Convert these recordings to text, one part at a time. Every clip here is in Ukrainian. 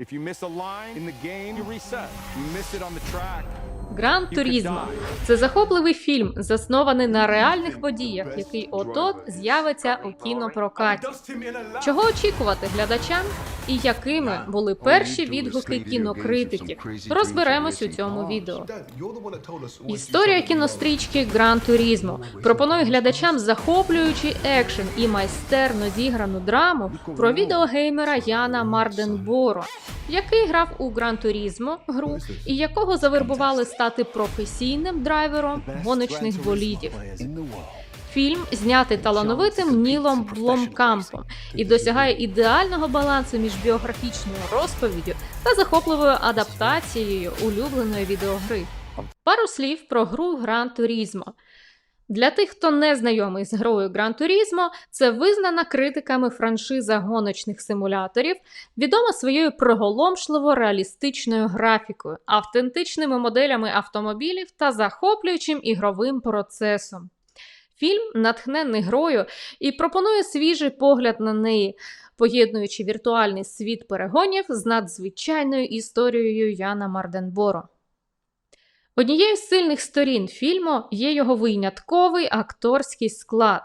If you miss a line in the game, you reset. You miss it on the track. Гран Турізмо це захопливий фільм, заснований на реальних подіях, який от-от з'явиться у кінопрокаті. Чого очікувати глядачам і якими були перші відгуки кінокритиків? Розберемось у цьому відео. Історія кінострічки Гран Турізмо пропонує глядачам захоплюючий екшен і майстерно зіграну драму про відеогеймера Яна Марденборо, який грав у Гран Турізмо гру і якого завербували стати професійним драйвером гоночних болідів. Фільм знятий талановитим Нілом Бломкампом і досягає ідеального балансу між біографічною розповіддю та захопливою адаптацією улюбленої відеогри. Пару слів про гру Гран Турізмо. Для тих, хто не знайомий з грою Гран Турізмо, це визнана критиками франшиза гоночних симуляторів, відома своєю приголомшливо реалістичною графікою, автентичними моделями автомобілів та захоплюючим ігровим процесом. Фільм натхнений грою і пропонує свіжий погляд на неї, поєднуючи віртуальний світ перегонів з надзвичайною історією Яна Марденборо. Однією з сильних сторін фільму є його винятковий акторський склад.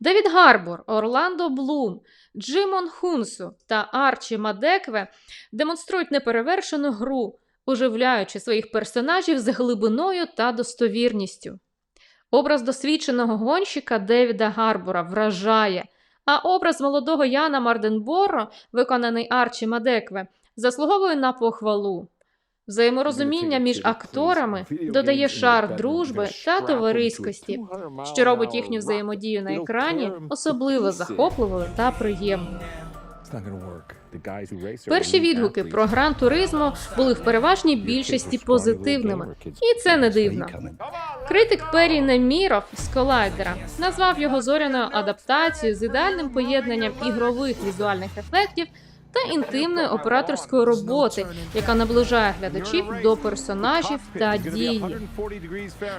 Девід Гарбор, Орландо Блум, Джимон Хунсу та Арчі Мадекве демонструють неперевершену гру, оживляючи своїх персонажів з глибиною та достовірністю. Образ досвідченого гонщика Девіда Гарбора вражає, а образ молодого Яна Марденборо, виконаний Арчі Мадекве, заслуговує на похвалу. Взаєморозуміння між акторами додає шар дружби та товариськості, що робить їхню взаємодію на екрані особливо захопливою та приємною. Перші відгуки про гран туризмо були в переважній більшості позитивними, і це не дивно. Критик Перрі Неміров з колайдера назвав його зоряною адаптацією з ідеальним поєднанням ігрових візуальних ефектів та інтимної операторської роботи, яка наближає глядачів до персонажів та дії.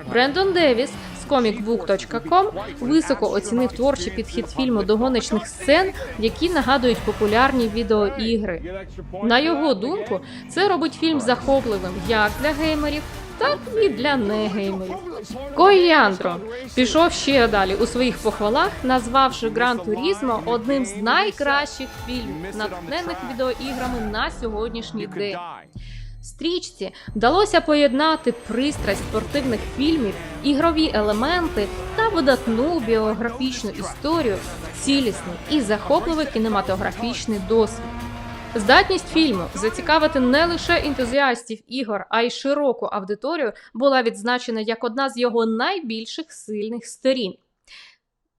Брендон Девіс з comicbook.com високо оцінив творчий підхід фільму до гоночних сцен, які нагадують популярні відеоігри. На його думку, це робить фільм захопливим як для геймерів, так і для негеймерів. Кояндро пішов ще далі у своїх похвалах, назвавши Гран Турізмо одним з найкращих фільмів, натхнених відеоіграми на сьогоднішній день. Стрічці вдалося поєднати пристрасть спортивних фільмів, ігрові елементи та видатну біографічну історію, в цілісний і захопливий кінематографічний досвід. Здатність фільму зацікавити не лише ентузіастів ігор, а й широку аудиторію була відзначена як одна з його найбільших сильних сторін.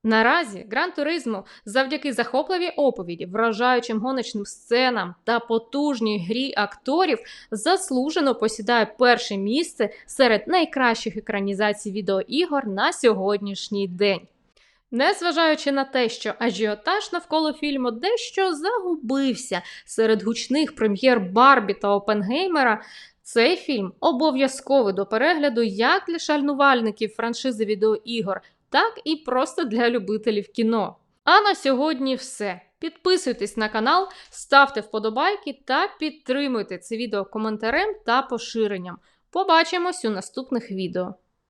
Наразі Гран Туризмо завдяки захопливій оповіді, вражаючим гоночним сценам та потужній грі акторів заслужено посідає перше місце серед найкращих екранізацій відеоігор на сьогоднішній день. Незважаючи на те, що ажіотаж навколо фільму дещо загубився серед гучних прем'єр Барбі та Опенгеймера, цей фільм обов'язковий до перегляду як для шальнувальників франшизи відеоігор, так і просто для любителів кіно. А на сьогодні все. Підписуйтесь на канал, ставте вподобайки та підтримуйте це відео коментарем та поширенням. Побачимось у наступних відео.